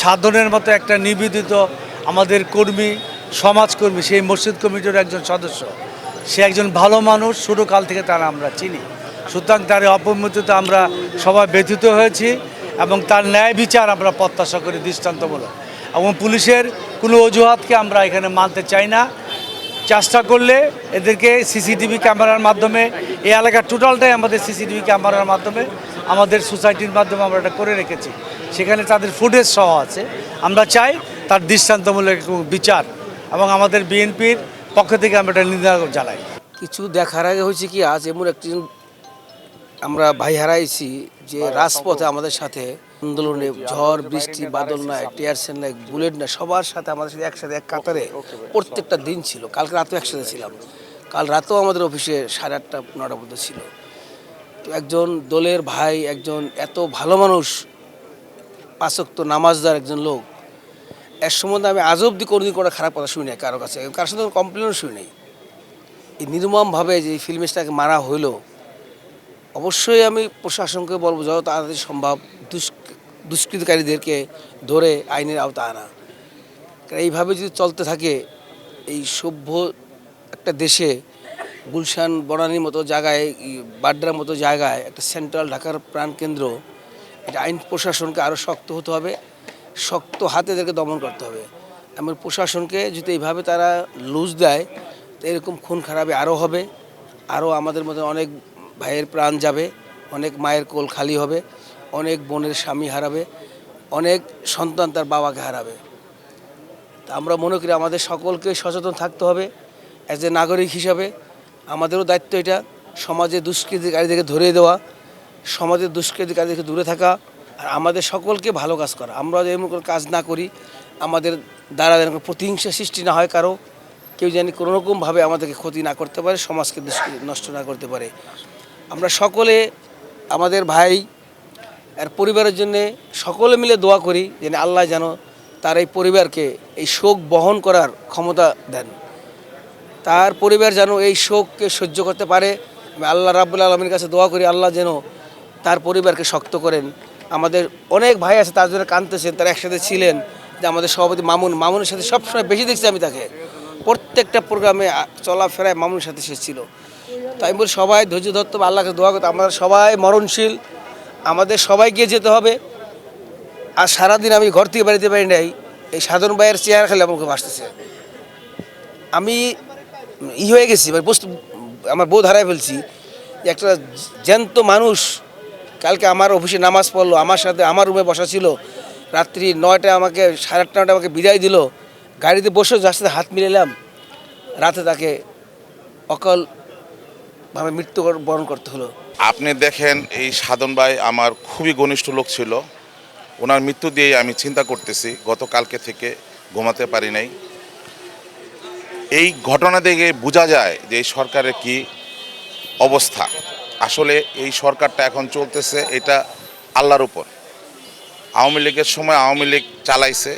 সাধনের মতো একটা নিবেদিত আমাদের কর্মী, সমাজকর্মী, সেই মসজিদ কমিটির একজন সদস্য। সে একজন ভালো মানুষ শুরুকাল থেকে তারা আমরা চিনি। সুতরাং তার অপমৃত্যুতে আমরা সবাই ব্যথিত হয়েছি এবং তার ন্যায় বিচার আমরা প্রত্যাশা করি দৃষ্টান্তমূলক। এবং পুলিশের কোনো অজুহাতকে আমরা এখানে মানতে চাই না। চেষ্টা করলে এদেরকে সিসিটিভি ক্যামেরার মাধ্যমে, এই এলাকার টোটালটাই আমাদের সিসিটিভি ক্যামেরার মাধ্যমে আমাদের সোসাইটির মাধ্যমে আমরা এটা করে রেখেছি। সেখানে তাদের ফুটেজ সহ আছে। আমরা চাই তার দৃষ্টান্তমূলক বিচার এবং আমাদের বিএনপির পক্ষ থেকে আমরা এটা নিন্দা জানাই। কিছু দেখার আগে হয়েছে কি, আজ এমন একটি আমরা ভাই হারাইছি যে রাজপথে আমাদের সাথে আন্দোলনে ঝড়, বৃষ্টি, বাদল নাই টিয়ার সেল নাই বুলেট নাই, সবার সাথে আমাদের সাথে একসাথে, এক কাতারে প্রত্যেকটা দিন ছিল। কালকে রাতেও একসাথে ছিলাম। কাল রাতেও আমাদের অফিসে সাড়ে আটটা নটা পর্যন্ত ছিল। একজন দলের ভাই, একজন এত ভালো মানুষ, পাঁচক্ত নামাজদার একজন লোক, এর সম্বন্ধে আমি আজ অব্দি কোনোদিন কোনো খারাপ কথা শুনি নাই কারও কাছে। কারোর সাথে কমপ্লেনও শুনি নাই। এই নির্মমভাবে যে এই ফিল্ম স্টারকে মারা হইল, অবশ্যই আমি প্রশাসনকে বলব, যত তাড়াতাড়ি সম্ভব দুষ্ক, দুষ্কৃতকারীদেরকে ধরে আইনের আওতায় আনা। এইভাবে যদি চলতে থাকে, এই সভ্য একটা দেশে গুলশান বনানীর মতো জায়গায় বাড্ডার মতো জায়গায় একটা সেন্ট্রাল ঢাকার প্রাণকেন্দ্র এটা আইন প্রশাসনকে আরও শক্ত হতে হবে, শক্ত হাতে এদেরকে দমন করতে হবে। এমন প্রশাসনকে যদি এইভাবে তারা লুজ দেয়, তো এরকম খুন খারাপে আরও হবে আরও আমাদের মধ্যে অনেক ভাইয়ের প্রাণ যাবে, অনেক মায়ের কোল খালি হবে, অনেক বোনের স্বামী হারাবে, অনেক সন্তান তার বাবাকে হারাবে। তা আমরা মনে করি আমাদের সকলকে সচেতন থাকতে হবে অ্যাজ এ নাগরিক হিসাবে আমাদেরও দায়িত্ব এটা সমাজে দুষ্কৃতিকারীদেরকে ধরিয়ে দেওয়া, সমাজের দুষ্কৃতিকারীদেরকে দূরে থাকা, আর আমাদের সকলকে ভালো কাজ করা। আমরা যেমন কোনো কাজ না করি, আমাদের দ্বারা যেন প্রতিহিংসা সৃষ্টি না হয় কারও, কেউ যেন কোনো রকমভাবে আমাদেরকে ক্ষতি না করতে পারে, সমাজকে নষ্ট না করতে পারে। আমরা সকলে, আমাদের ভাই, আর পরিবারের জন্যে সকলে মিলে দোয়া করি, যেন আল্লাহ যেন তার এই পরিবারকে এই শোক বহন করার ক্ষমতা দেন। তার পরিবার যেন এই শোককে সহ্য করতে পারে। আল্লাহ রাবুল আলমীর কাছে দোয়া করি, আল্লাহ যেন তার পরিবারকে শক্ত করেন। আমাদের অনেক ভাই আছে, তার জন্য কাঁদতেছেন, তারা একসাথে ছিলেন যে আমাদের সভাপতি মামুন। মামুনের সাথে সবসময় বেশি দেখছি আমি তাকে। প্রত্যেকটা প্রোগ্রামে চলাফেরায় মামুনের সাথে সে ছিল। তাই বলি, সবাই ধৈর্য ধরতে হবে, আল্লাহকে দোয়া করতে আমরা সবাই মরণশীল, আমাদের সবাইকে যেতে হবে। আর সারাদিন আমি ঘর থেকে বাড়িতে পারি নাই, এই সাধারণ ভাইয়ের চেয়ার খেলে আমাকে ভাসতেছে। আমি ই হয়ে গেছি মানে বস্তু, আমার বোধ হারাই ফেলছি একটা জ্যান্ত মানুষ কালকে আমার অফিসে নামাজ পড়ল, আমার সাথে আমার রুমে বসা ছিল, রাত্রি নয়টায় আমাকে, সাড়ে আটটা নয়টায় আমাকে বিদায় দিল, গাড়িতে বসে যার সাথে হাত মিলালাম রাতে তাকে অকালভাবে মৃত্যু বরণ করতে হলো। আপনি দেখেন, এই সাধন ভাই আমার খুবই ঘনিষ্ঠ লোক ছিল, ওনার মৃত্যু দিয়েই আমি চিন্তা করতেছি, গতকালকে থেকে ঘুমাতে পারি নাই। এই ঘটনা দেখে বোঝা যায় যে এই সরকারের কি অবস্থা। আসলে এই সরকারটা এখন চলতেছে এটা আল্লাহর উপর। আওয়ামী লীগের সময় আওয়ামী লীগ চালাইছে,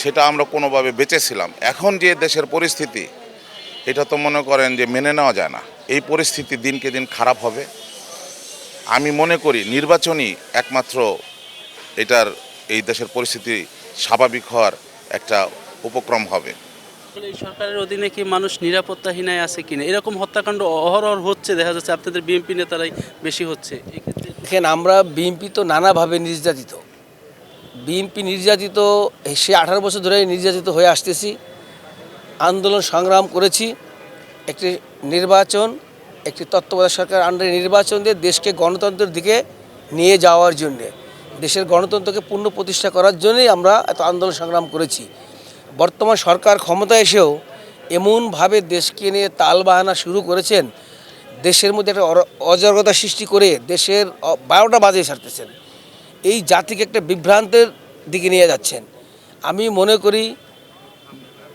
সেটা আমরা কোনোভাবে বেঁচেছিলাম। এখন যে দেশের পরিস্থিতি, এটা তো মনে করেন যে মেনে নেওয়া যায় না। এই পরিস্থিতি দিনকে দিন খারাপ হবে। আমি মনে করি নির্বাচনই একমাত্র এটার, এই দেশের পরিস্থিতি স্বাভাবিক হওয়ার একটা উপক্রম হবে। আসলে এই সরকারের অধীনে কি মানুষ নিরাপত্তাহীনায় আছে কিনা? এরকম হত্যাকাণ্ড অহরহ হচ্ছে, দেখা যাচ্ছে আপনাদের বিএনপি নেতারাই বেশি হচ্ছে। দেখেন, আমরা বিএনপি তো নানাভাবে নির্যাতিত। বিএনপি নির্যাতিত, সে আঠারো বছর ধরে নির্যাতিত হয়ে আসতেছি। আন্দোলন সংগ্রাম করেছি। একটি নির্বাচন, একটি তত্ত্বাবধায়ক সরকার আন্ডারে নির্বাচন দিয়ে দেশকে গণতন্ত্রের দিকে নিয়ে যাওয়ার জন্যে, দেশের গণতন্ত্রকে পূর্ণ প্রতিষ্ঠা করার জন্যই আমরা এত আন্দোলন সংগ্রাম করেছি। বর্তমান সরকার ক্ষমতা এসেও এমনভাবে দেশকে নিয়ে তালবাহানা শুরু করেছেন, দেশের মধ্যে একটা অরাজকতা সৃষ্টি করে দেশের বারোটা বাজে ছাড়তেছেন। এই জাতিকে একটা বিভ্রান্তের দিকে নিয়ে যাচ্ছেন। আমি মনে করি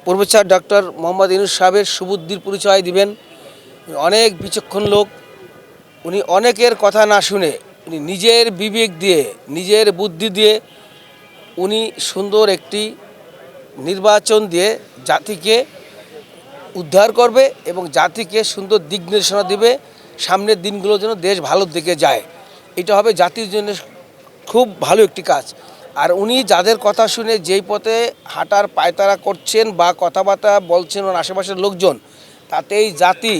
প্রফেসর ডক্টর মোহাম্মদ ইনুস সাহেবের সুবুদ্ধির পরিচয় দিবেন। অনেক বিচক্ষণ লোক। উনি অনেকের কথা না শুনে, উনি নিজের বিবেক দিয়ে, নিজের বুদ্ধি দিয়ে উনি সুন্দর একটি নির্বাচন দিয়ে জাতিকে উদ্ধার করবে এবং জাতিকে সুন্দর দিক নির্দেশনা দেবে। সামনের দিনগুলো যেন দেশ ভালোর দিকে যায়। এটা হবে জাতির জন্য খুব ভালো একটি কাজ। আর উনি যাদের কথা শুনে যেই পথে হাঁটার পায়তারা করছেন বা কথাবার্তা বলছেন ওর আশেপাশের লোকজন, তাতেই জাতি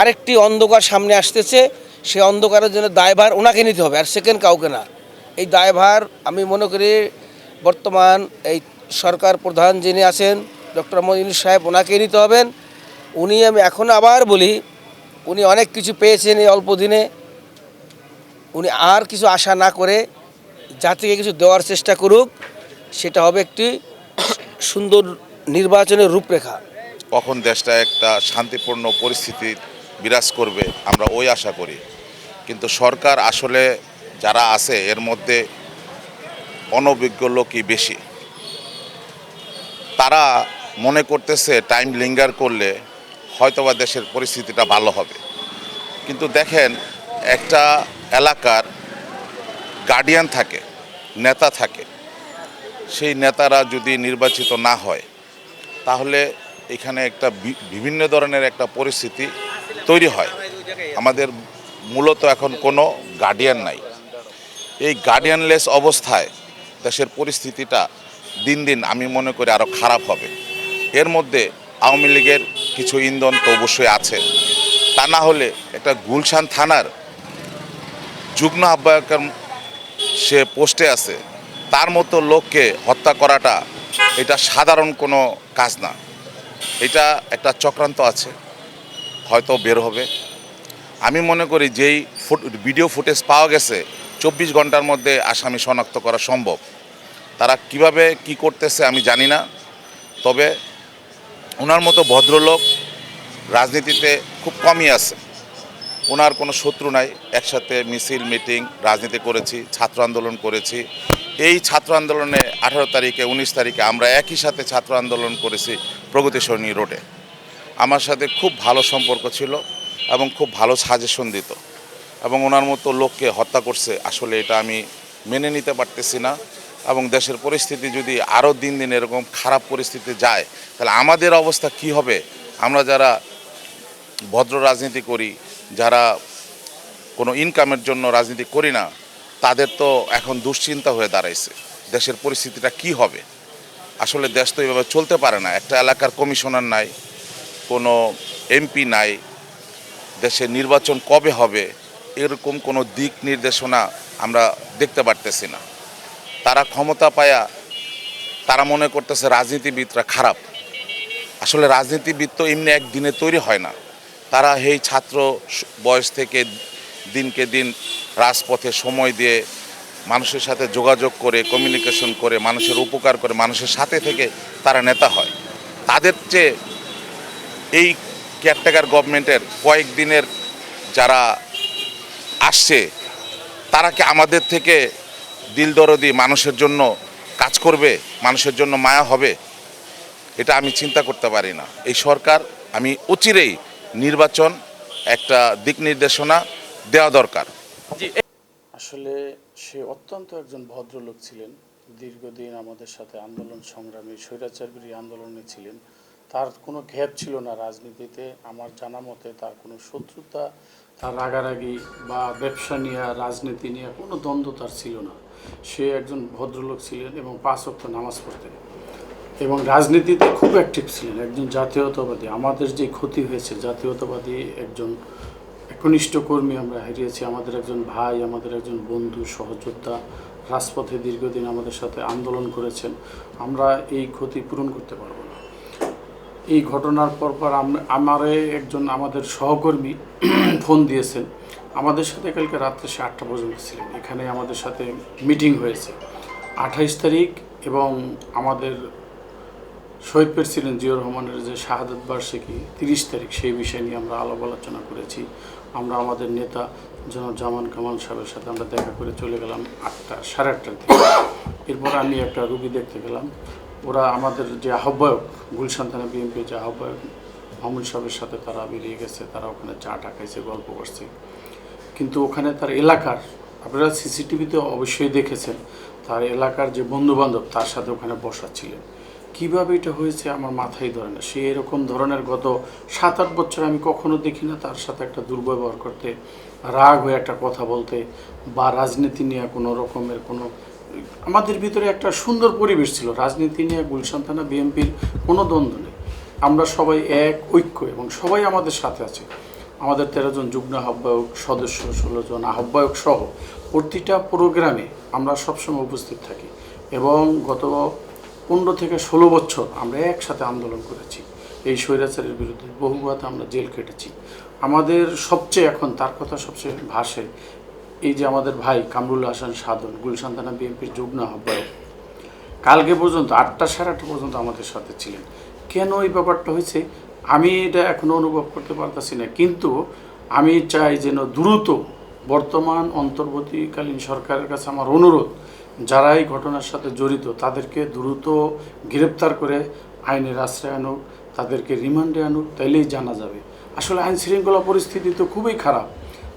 আরেকটি অন্ধকার সামনে আসতেছে। সে অন্ধকারের জন্য দায়ভার ওনাকে নিতে হবে, আর সেকেন্ড কাউকে না। এই দায়ভার আমি মনে করি বর্তমান এই সরকার প্রধান যিনি আছেন, ডক্টর মজিনুর সাহেব ওনাকে নিতে হবেন। উনি আমি এখন আবার বলি, উনি অনেক কিছু পেয়েছেন এই অল্প দিনে। উনি আর কিছু আশা না করে জাতিকে কিছু দেওয়ার চেষ্টা করুক, সেটা হবে একটি সুন্দর নির্বাচনের রূপরেখা। কখন দেশটা একটা শান্তিপূর্ণ পরিস্থিতি বিরাজ করবে, আমরা ওই আশা করি। কিন্তু সরকার আসলে যারা আছে, এর মধ্যে অনভিজ্ঞ লোকই বেশি। তারা মনে করতেছে টাইম লিঙ্গার করলে হয়তোবা দেশের পরিস্থিতিটা ভালো হবে। কিন্তু দেখেন, একটা এলাকার গার্ডিয়ান থাকে, নেতা থাকে, সেই নেতারা যদি নির্বাচিত না হয়, তাহলে এখানে একটা বিভিন্ন ধরনের একটা পরিস্থিতি তৈরি হয়। আমাদের মূলত এখন কোনো গার্ডিয়ান নাই। এই গার্ডিয়ানলেস অবস্থায় দেশের পরিস্থিতিটা দিন দিন আমি মনে করি আরও খারাপ হবে। এর মধ্যে আওয়ামী লীগের কিছু ইন্ধন তো অবশ্যই আছে। তা না হলে একটা গুলশান থানার যুগ্ম আহ্বায়কের সে পোস্টে আছে, তার মতো লোককে হত্যা করাটা এটা সাধারণ কোনো কাজ না। এটা একটা চক্রান্ত আছে, হয়তো বের হবে। আমি মনে করি যেই ভিডিও ফুটেজ পাওয়া গেছে, চব্বিশ ঘণ্টার মধ্যে আসামি শনাক্ত করা সম্ভব। তারা কীভাবে কি করতেছে আমি জানি না। তবে ওনার মতো ভদ্রলোক রাজনীতিতে খুব কমই আছে। ওনার কোনো শত্রু নাই। একসাথে মিছিল, মিটিং, রাজনীতি করেছি, ছাত্র আন্দোলন করেছি। এই ছাত্র আন্দোলনে আঠারো তারিখে, উনিশ তারিখে আমরা একই সাথে ছাত্র আন্দোলন করেছি প্রগতি সরণী রোডে। আমার সাথে খুব ভালো সম্পর্ক ছিল এবং খুব ভালো সাজেশন দিত। এবং ওনার মতো লোককে হত্যা করছে, আসলে এটা আমি মেনে নিতে পারতেছি না। এবং দেশের পরিস্থিতি যদি আরও দিন দিন এরকম খারাপ পরিস্থিতি যায়, তাহলে আমাদের অবস্থা কি হবে? আমরা যারা ভদ্র রাজনীতি করি, যারা কোনো ইনকামের জন্য রাজনীতি করি না, তাদের তো এখন দুশ্চিন্তা হয়ে দাঁড়াইছে। দেশের পরিস্থিতিটা কি হবে? আসলে দেশ তো এইভাবে চলতে পারে না। একটা এলাকার কমিশনার নাই, কোনো এমপি নাই, দেশের নির্বাচন কবে হবে, এরকম কোনো দিক নির্দেশনা আমরা দেখতে পারতেছি না। তারা ক্ষমতা পায়া, তারা মনে করতেছে রাজনীতিবিদরা খারাপ। আসলে রাজনীতিবিদ তো এমনি একদিনে তৈরি হয় না। তারা এই ছাত্র বয়স থেকে দিনকে দিন রাজপথে সময় দিয়ে মানুষের সাথে যোগাযোগ করে কমিউনিকেশন করে, মানুষের উপকার করে, মানুষের সাথে থেকে তারা নেতা হয়। তাদের চেয়ে এই কেয়ারটেকার গভর্নমেন্টের কয়েকদিনের যারা আসছে, তারা কি আমাদের থেকে দিল দরদি মানুষের জন্য কাজ করবে মানুষের জন্য মায়া হবে এটা আমি চিন্তা করতে পারি না। এই সরকার আমি অচিরেই নির্বাচন একটা দিক নির্দেশনা দেওয়া দরকার। আসলে সে অত্যন্ত একজন ভদ্রলোক ছিলেন দীর্ঘদিন আমাদের সাথে আন্দোলন সংগ্রামী স্বৈরাচারবিরী আন্দোলনে ছিলেন। তার কোনো ঘ্যাপ ছিল না রাজনীতিতে আমার জানা মতে তার কোনো শত্রুতা তার রাগারাগি বা ব্যবসা নিয়ে রাজনীতি নিয়ে কোনো দ্বন্দ্ব তার ছিল না। সে একজন ভদ্রলোক ছিলেন এবং পাঁচ ওয়াক্ত নামাজ পড়তেন। এবং রাজনীতিতে খুব অ্যাক্টিভ ছিলেন, একজন জাতীয়তাবাদী। আমাদের যে ক্ষতি হয়েছে, জাতীয়তাবাদী একজন একনিষ্ঠ কর্মী আমরা হারিয়েছি। আমাদের একজন ভাই, আমাদের একজন বন্ধু, সহযোদ্ধা রাজপথে দীর্ঘদিন আমাদের সাথে আন্দোলন করেছেন। আমরা এই ক্ষতি পূরণ করতে পারব না। এই ঘটনার পর পর আম- আমারে একজন আমাদের সহকর্মী ফোন দিয়েছেন। আমাদের সাথে কালকে রাত্রে সে আটটা পর্যন্ত ছিলেন। এখানে আমাদের সাথে মিটিং হয়েছে। আঠাইশ তারিখ এবং আমাদের শহীদ ছিলেন জিয়র রহমানের যে শাহাদত বার্ষিকী, তিরিশ তারিখ সেই বিষয় নিয়ে আমরা আলাপ আলোচনা করেছি। আমরা আমাদের নেতা জনাব জামান কামাল সাহেবের সাথে আমরা দেখা করে চলে গেলাম আটটা, সাড়ে আটটার দিকে। এরপর আমি একটা রুগী দেখতে গেলাম। ওরা আমাদের যে আহ্বায়ক, গুলশান থানা বিএনপির যে আহ্বায়ক, মামুন সাহেবের সাথে তারা বেরিয়ে গেছে, তারা ওখানে চা টা খাইছে, গল্প করছে। কিন্তু ওখানে তার এলাকার, আপনারা সিসিটিভিতে অবশ্যই দেখেছেন, তার এলাকার যে বন্ধু বান্ধব তার সাথে ওখানে বসা ছিলেন কীভাবে এটা হয়েছে আমার মাথায় ধরে না। সে এরকম ধরনের গত সাত আট বছর আমি কখনো দেখি না তার সাথে একটা দুর্ব্যবহার করতে, রাগ হয়ে একটা কথা বলতে বা রাজনীতি নিয়ে কোনো রকমের কোনো, আমাদের ভিতরে একটা সুন্দর পরিবেশ ছিল। রাজনীতি নিয়ে গুলশান থানা বিএনপির কোনো দ্বন্দ্ব নেই। আমরা সবাই এক ঐক্য এবং সবাই আমাদের সাথে আছে। আমাদের তেরো জন যুগ্ম আহ্বায়ক সদস্য, ষোলো জন আহ্বায়ক সহ প্রতিটা প্রোগ্রামে আমরা সবসময় উপস্থিত থাকি এবং গত পনেরো থেকে ষোলো বছর আমরা একসাথে আন্দোলন করেছি। এই স্বৈরাচারের বিরুদ্ধে বহুবার আমরা জেল কেটেছি আমাদের সবচেয়ে এখন, তার কথা সবচেয়ে ভাসে, এই যে আমাদের ভাই কামরুল হাসান সাধন, গুলশান থানা বিএনপির যুগ্ম আহ্বায়ক, কালকে পর্যন্ত আটটা সাড়ে আটটা পর্যন্ত আমাদের সাথে ছিলেন। কেন এই ব্যাপারটা হয়েছে? আমি এটা এখনও অনুভব করতে পারতেছি না। কিন্তু আমি চাই যেন দ্রুত বর্তমান অন্তর্বর্তীকালীন সরকারের কাছে আমার অনুরোধ, যারা এই ঘটনার সাথে জড়িত, তাদেরকে দ্রুত গ্রেপ্তার করে আইনের আশ্রয় আনুক, তাদেরকে রিমান্ডে আনুক, তাইলেই জানা যাবে। আসলে আইন শৃঙ্খলা পরিস্থিতি তো খুবই খারাপ।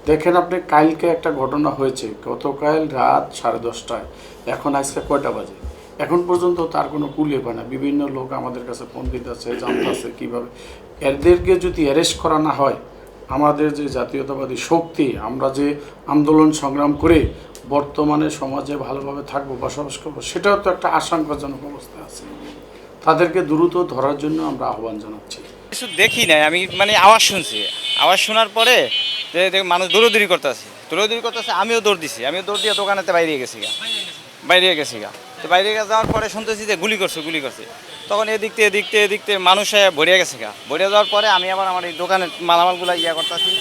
দেখেন আপনি, কালকে একটা ঘটনা হয়েছে, গতকাল রাত সাড়ে দশটায়, এখন আজকে কয়টা বাজে? এখন পর্যন্ত তার কোনো কুলে পায় না। বিভিন্ন লোক আমাদের কাছে ফোন দিতেছে, জানতেছে কীভাবে। এদেরকে যদি অ্যারেস্ট করা না হয়, আমাদের যে জাতীয়তাবাদী শক্তি, আমরা যে আন্দোলন সংগ্রাম করে বর্তমানে সমাজে ভালোভাবে থাকব, বসবাস করব, সেটাও তো একটা আশঙ্কাজনক অবস্থায় আছে। তাদেরকে দ্রুত ধরার জন্য আমরা আহ্বান জানাচ্ছি। কিছু দেখি নাই, আমি মানে আওয়াজ শুনছি। আওয়াজ শোনার পরে মানুষ দৌড়দৌড়ি করতেছে দৌড়দৌড়ি করতেছে, আমিও দৌড় দিছি, আমিও দৌড় দিয়ে দোকানেতে বাইরে গেছি গা। বাইরে গেছি গা। তো বাইরে যাওয়ার পরে শুনতেছি যে গুলি করছে গুলি করছে। তখন এদিক থেকে এদিক থেকে এদিক থেকে মানুষ ভরিয়ে গেছে গা। ভরিয়ে যাওয়ার পরে আমি আবার আমার এই দোকানের মালামালগুলো ইয়া করতেছি।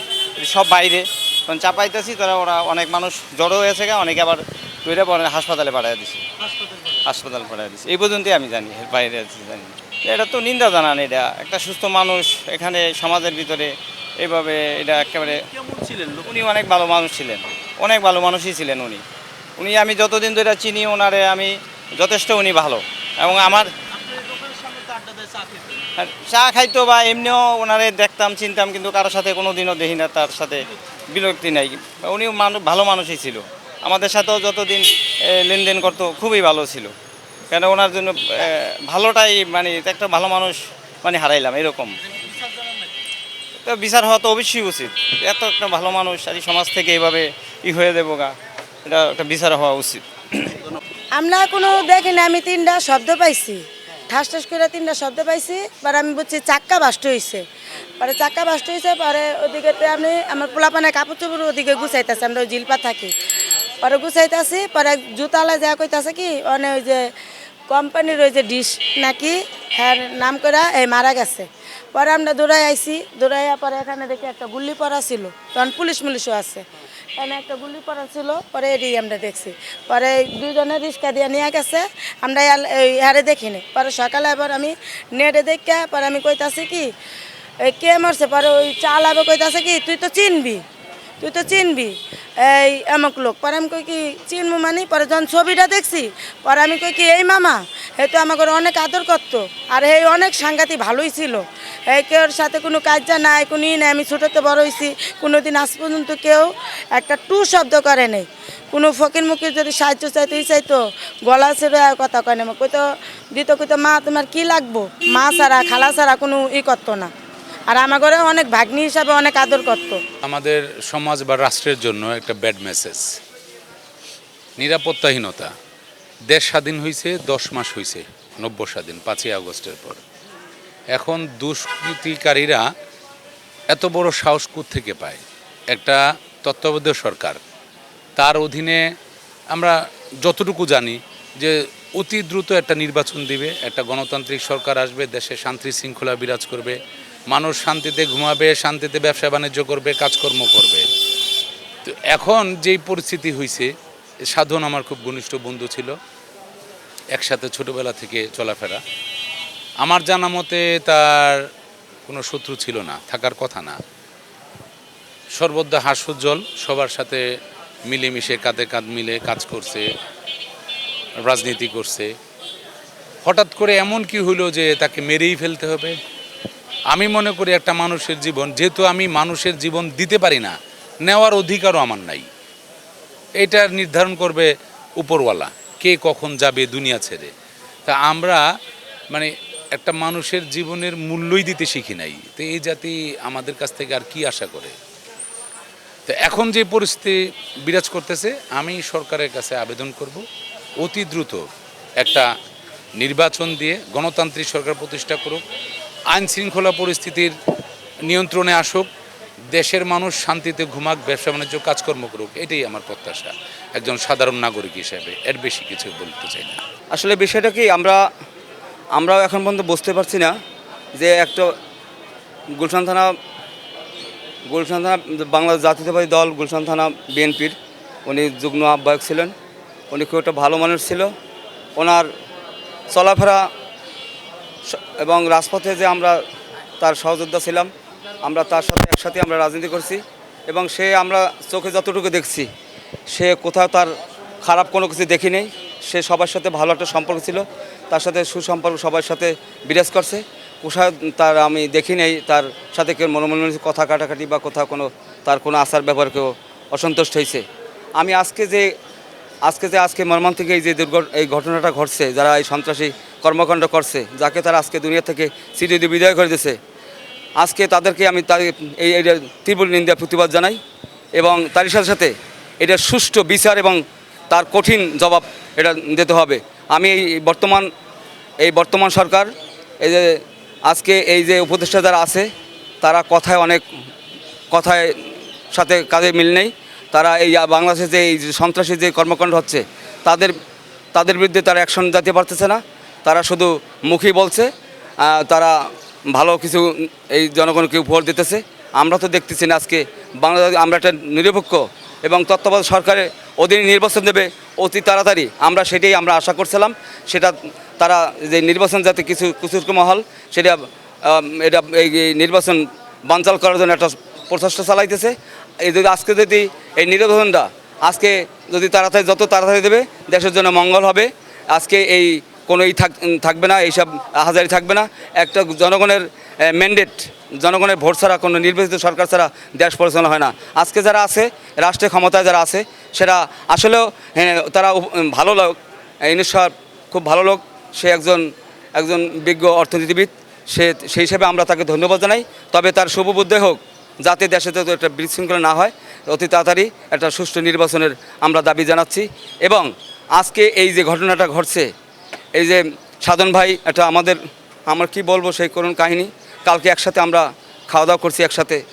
সব বাইরে। তখন চাপাইতেছি তারা ওরা অনেক মানুষ জড়ো হয়েছে গা অনেকে আবার তৈরি পরে হাসপাতালে পাঠিয়ে দিছে। হাসপাতাল পাঠিয়ে দিছে। এই পর্যন্তই আমি জানি বাইরে জানি। এটা তো নিন্দা জানান এটা। একটা সুস্থ মানুষ এখানে সমাজের ভিতরে এইভাবে এটা একেবারে ছিলেন উনি অনেক ভালো মানুষ ছিলেন। অনেক ভালো মানুষই ছিলেন উনি। উনি আমি যতদিন ধরে চিনি ওনারে আমি যথেষ্ট উনি ভালো। এবং আমার চা খাইতো বা এমনিও ওনারে দেখতাম, চিনতাম, কিন্তু কারোর সাথে কোনো দিনও দেখি না, তার সাথে বিরক্তি নাই। উনিও মানুষ ভালো মানুষই ছিল। আমাদের সাথেও যতদিন লেনদেন করতো, খুবই ভালো ছিল। কেন ওনার জন্য ভালোটাই মানে একটা ভালো মানুষ মানে হারাইলাম, এরকম। তো বিচার হওয়া তো অবশ্যই উচিত। এত একটা ভালো মানুষ, আর সমাজ থেকে এইভাবে ই হয়ে দেবো গা, এটা একটা বিচার হওয়া উচিত। আমরা কোনো দেখিনি আমি তিনটা শব্দ পাইছি। ঠাস ঠাস করে তিনটা শব্দ পাইছি, পরে আমি বুঝছি চাক্কা বাস্ট হয়েছে পরে চাক্কা বাস্ট হয়েছে পরে ওদিকে আমি আমার পোলাপানে কাপড় চোপড় ওদিকে গুছাইতেছে, আমরা ওই জিলপা থাকি। পরে গুছাইতেছি, পরে জুতালা যা কইতাছে কি মানে ওই যে কোম্পানির ওই যে ডিশ নাকি, হ্যার নাম করে এই মারা গেছে। পরে আমরা দৌড়াই আইসি দৌড়াইয়া পরে এখানে দেখি একটা গুল্লি পড়া ছিল। তখন পুলিশ মুলিশও আছে। এখানে একটা গুলি পড়া ছিল, পরে এটি আমরা দেখছি। পরে দুজনে রিক্সা দিয়ে নিয়ে গেছে, আমরা হারে দেখিনি। পরে সকালে আবার আমি নেটে দেখে পরে আমি কইতাছি কি কে মরছে? পরে ওই চাল আবার কইতাছে কি, তুই তো চিনবি? তুই তো চিনবি। এই এমক লোক, পরে আমি কই কি চিনবো মানে? পরে যখন ছবিটা দেখছি, পরে আমি কই কি, এই মামা হে তো আমাকে অনেক আদর করতো, আর এই অনেক সাংঘাতিক ভালোই ছিল। এই কেউর সাথে কোনো কাজা নাই, কোনো নাই, আমি ছোটোতে বড় হয়েছি কোনো দিন আজ পর্যন্ত কেউ একটা টু শব্দ করে নেই। কোনো ফকির মুখে যদি সাহায্য চাইতে চাইতো, গলা ছেড়ে কথা কয় না কইতো, দিত কইতো, মা, তোমার কি লাগবো? মা ছাড়া, খালা ছাড়া কোনো ই করতো না। আর আমার ঘরে অনেক ভাগ্নি হিসাবে অনেক আদর করত। আমাদের সমাজ বা রাষ্ট্রের জন্য একটা ব্যাড মেসেজ নিরাপত্তাহীনতা। দেশ স্বাধীন হয়েছে দশ মাস হয়েছে নব্য স্বাধীন, পাঁচই আগস্টের পর। এখন দুষ্কৃতিকারীরা এত বড় সাহস থেকে পায়? একটা তত্ত্বাবধায়ক সরকার। তার অধীনে আমরা যতটুকু জানি যে অতি দ্রুত একটা নির্বাচন দিবে, একটা গণতান্ত্রিক সরকার আসবে, দেশে শান্তি শৃঙ্খলা বিরাজ করবে। মানুষ শান্তিতে ঘুমাবে, শান্তিতে ব্যবসা বাণিজ্য করবে, কাজকর্ম করবে। তো এখন যেই পরিস্থিতি হয়েছে সাধন আমার খুব ঘনিষ্ঠ বন্ধু ছিল, একসাথে ছোটবেলা থেকে চলাফেরা। আমার জানা মতে তার কোনো শত্রু ছিল না, থাকার কথা না। সর্বদা হাস্যোজ্জ্বল, সবার সাথে মিলেমিশে, কাঁধে কাঁধ মিলে কাজ করছে, রাজনীতি করছে। হঠাৎ করে এমন কি হলো যে তাকে মেরেই ফেলতে হবে? আমি মনে করি একটা মানুষের জীবন, যেহেতু আমি মানুষের জীবন দিতে পারি না, নেওয়ার অধিকারও আমার নাই। এটা নির্ধারণ করবে উপরওয়ালা, কে কখন যাবে দুনিয়া ছেড়ে। তা আমরা মানে একটা মানুষের জীবনের মূল্যই দিতে শিখি নাই। তো এই জাতি আমাদের কাছ থেকে আর কি আশা করে? তো এখন যে পরিস্থিতি বিরাজ করতেছে, আমি সরকারের কাছে আবেদন করব, অতি দ্রুত একটা নির্বাচন দিয়ে গণতান্ত্রিক সরকার প্রতিষ্ঠা করুক। আইন শৃঙ্খলা পরিস্থিতির নিয়ন্ত্রণে আসুক, দেশের মানুষ শান্তিতে ঘুমাক, ব্যবসা বাণিজ্য, কাজকর্ম করুক, এটাই আমার প্রত্যাশা। একজন সাধারণ নাগরিক হিসেবে, এর বেশি কিছু বলতে চাই না। আসলে বিষয়টা কি, আমরা, আমরাও এখন পর্যন্ত বুঝতে পারছি না যে একটা গুলশান থানা গুলশান থানা বাংলা জাতীয়তাবাদী দল, গুলশান থানা বিএনপির, উনি যুগ্ম আহ্বায়ক ছিলেন, উনি খুব একটা ভালো মানুষ ছিল। ওনার চলাফেরা এবং রাজপথে যে আমরা তার সহযোদ্ধা ছিলাম, আমরা তার সাথে একসাথে আমরা রাজনীতি করছি এবং সে আমরা চোখে যতটুকু দেখছি, সে কোথাও তার খারাপ কোনো কিছু দেখি নেই। সে সবার সাথে ভালো একটা সম্পর্ক ছিল, তার সাথে সুসম্পর্ক সবার সাথে বিরাজ করছে। কোথাও তার আমি দেখি নেই, তার সাথে কেউ মনোমন কথা কাটাকাটি বা কোথাও কোনো তার কোনো আচার ব্যবহার কেউ অসন্তুষ্ট হয়েছে। আমি আজকে যে আজকে যে, আজকে মর্মান্তিক এই যে দুর্ঘট, এই ঘটনাটা ঘটছে, যারা এই সন্ত্রাসী কর্মকাণ্ড করছে, যাকে তারা আজকে দুনিয়া থেকে সিটি দিয়ে বিদায় করে দিয়েছে। আজকে তাদেরকে আমি তার এই তীব্র নিন্দা প্রতিবাদ জানাই এবং তারই সাথে সাথে এটা সুষ্ঠু বিচার এবং তার কঠিন জবাব এটা দিতে হবে। আমি এই বর্তমান এই বর্তমান সরকার, এই যে আজকে এই যে উপদেষ্টা যারা আছে, তারা কথায় অনেক কথায় সাথে কাজে মিল নেই। তারা এই বাংলাদেশে যে এই যে সন্ত্রাসী যে কর্মকাণ্ড হচ্ছে, তাদের তাদের বিরুদ্ধে তারা অ্যাকশন দিতে পারতেছে না। তারা শুধু মুখী বলছে তারা ভালো কিছু এই জনগণকে উপহার দিতেছে। আমরা তো দেখতেছি না আজকে বাংলাদেশ আমরা একটা নিরপেক্ষ এবং তত্ত্বাবধায়ক সরকারের অধীনে নির্বাচন দেবে অতি তাড়াতাড়ি। আমরা সেটাই আমরা আশা করছিলাম। সেটা তারা যে নির্বাচন যাতে কিছু কুচুর্ক মহল সেটা এটা এই এই নির্বাচন বানচাল করার জন্য একটা প্রচেষ্টা চালাইতেছে। এই যদি আজকে যদি এই নির্বাচনটা আজকে যদি তাড়াতাড়ি যত তাড়াতাড়ি দেবে, দেশের জন্য মঙ্গল হবে। আজকে এই কোনোই থাক থাকবে না এইসব হাজারি থাকবে না। একটা জনগণের ম্যান্ডেট জনগণের ভোট ছাড়া কোনো নির্বাচিত সরকার ছাড়া দেশ পরিচালনা হয় না। আজকে যারা আছে রাষ্ট্রের ক্ষমতায় যারা আছে সেটা আসলেও হ্যাঁ, তারা ভালো লোক। ইনুস খুব ভালো লোক। সে একজন একজন বিজ্ঞ অর্থনীতিবিদ। সে সেই হিসাবে আমরা তাকে ধন্যবাদ জানাই। তবে তার শুভবুদ্ধি হোক যাতে দেশে তো একটা বিশৃঙ্খলা না হয় অতি তাড়াতাড়ি একটা সুষ্ঠু নির্বাচনের আমরা দাবি জানাচ্ছি। এবং আজকে এই যে ঘটনাটা ঘটছে এই যে সাধন ভাই, এটা আমাদের, আমার কি বলব সেই করুণ কাহিনী? কালকে একসাথে আমরা খাওয়া দাওয়া করছি একসাথে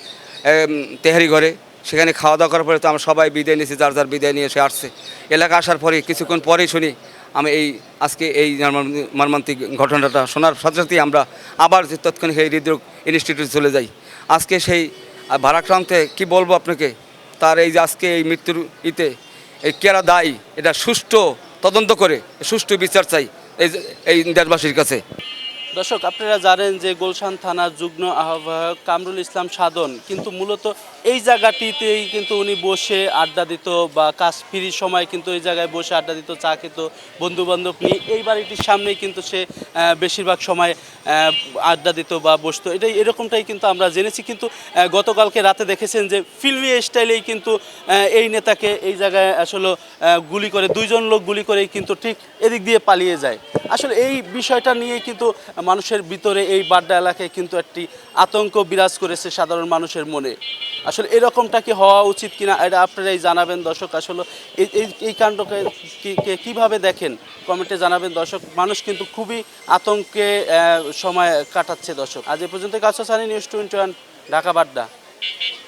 তেহারি ঘরে। সেখানে খাওয়া দাওয়া করার পরে তো আমরা সবাই বিদায় নিয়েছি, যার যার বিদায় নিয়ে এসে আসছে। এলাকা আসার পরে, কিছুক্ষণ পরেই শুনি, আমি এই, আজকে এই মর্মান্তিক- ঘটনাটা শোনার সাথে সাথেই আমরা আবার তৎক্ষণিক এই হৃদরোগ ইনস্টিটিউটে চলে যাই। আজকে সেই ভারাক্রান্তে কি বলব আপনাকে? তার এই যে আজকে এই মৃত্যুর ইতে, এই কেরা দায়ী? এটা সুষ্ঠু তদন্ত করে, সুষ্ঠু বিচার চাই। এই এই দেশবাসীর কাছে। দর্শক, আপনারা জানেন যে গুলশান থানার যুগ্ম আহ্বায়ক কামরুল ইসলাম সাধন কিন্তু মূলত এই জায়গাটিতেই কিন্তু উনি বসে আড্ডা দিত বা কাজ ফ্রি সময় কিন্তু এই জায়গায় বসে আড্ডা দিত, চা খেত। বন্ধু বান্ধব নিয়ে এই বাড়িটির সামনেই কিন্তু সে বেশিরভাগ সময় আড্ডা দিত বা বসতো। এটাই, এরকমটাই কিন্তু আমরা জেনেছি। কিন্তু গতকালকে রাতে দেখেছেন যে ফিল্মি স্টাইলেই কিন্তু এই নেতাকে এই জায়গায় আসলে গুলি করে, দুইজন লোক গুলি করেই কিন্তু ঠিক এদিক দিয়ে পালিয়ে যায়। আসলে এই বিষয়টা নিয়ে কিন্তু মানুষের ভিতরে এই বাড্ডা এলাকায় কিন্তু একটি আতঙ্ক বিরাজ করেছে সাধারণ মানুষের মনে। আসলে এরকমটা কি হওয়া উচিত কিনা এটা আপনারাই জানাবেন, দর্শক। আসলে এই, এই- কাণ্ডকে কীভাবে দেখেন? কমেন্টে জানাবেন, দর্শক। মানুষ কিন্তু খুবই আতঙ্কে সময় কাটাচ্ছে, দর্শক। আজ এ পর্যন্ত কাছে Sunny news twenty one, Dhaka, Badda.